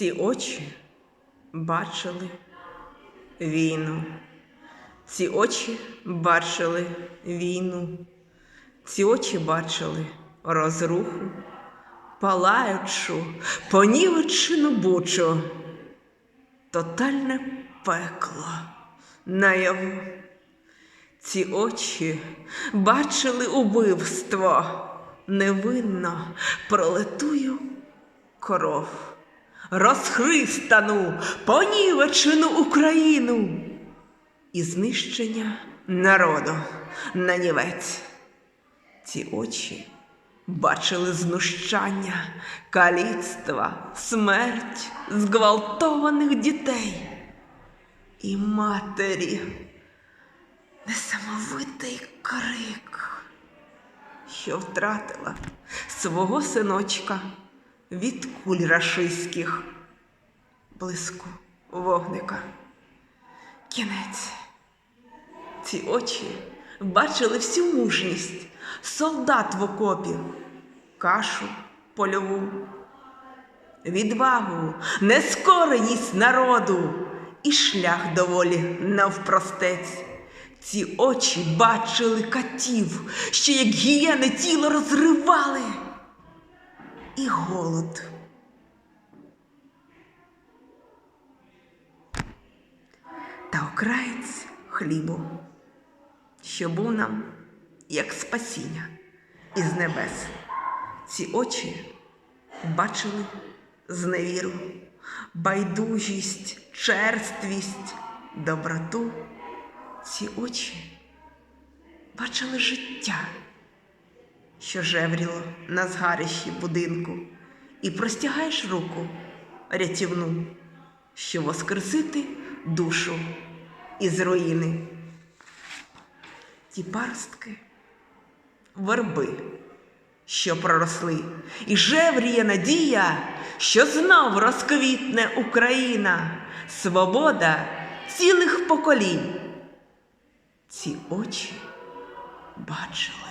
Ці очі бачили війну. Ці очі бачили війну. Ці очі бачили розруху, палаючу, понівечену бучу, тотальне пекло наяву. Ці очі бачили убивство, невинно пролетую коров, розхристану, понівечену Україну і знищення народу на нівець. Ці очі бачили знущання, каліцтва, смерть зґвалтованих дітей і матері. Несамовитий крик, що втратила свого синочка від куль рашистських, блиску вогника. Кінець. Ці очі бачили всю мужність солдат в окопі, кашу польову, відвагу, нескореність народу і шлях доволі навпростець. Ці очі бачили катів, що як гієни тіло розривали, і голод. Та окраєць хлібу, що був нам як спасіння із небес. Ці очі бачили зневіру, байдужість, черствість, доброту. Ці очі бачили життя, що жевріло на згарищі будинку, і простягаєш руку рятівну, що воскресити душу із руїни. Ті паростки верби, що проросли, і жевріє надія, що знов розквітне Україна, свобода цілих поколінь. Ці очі бачили.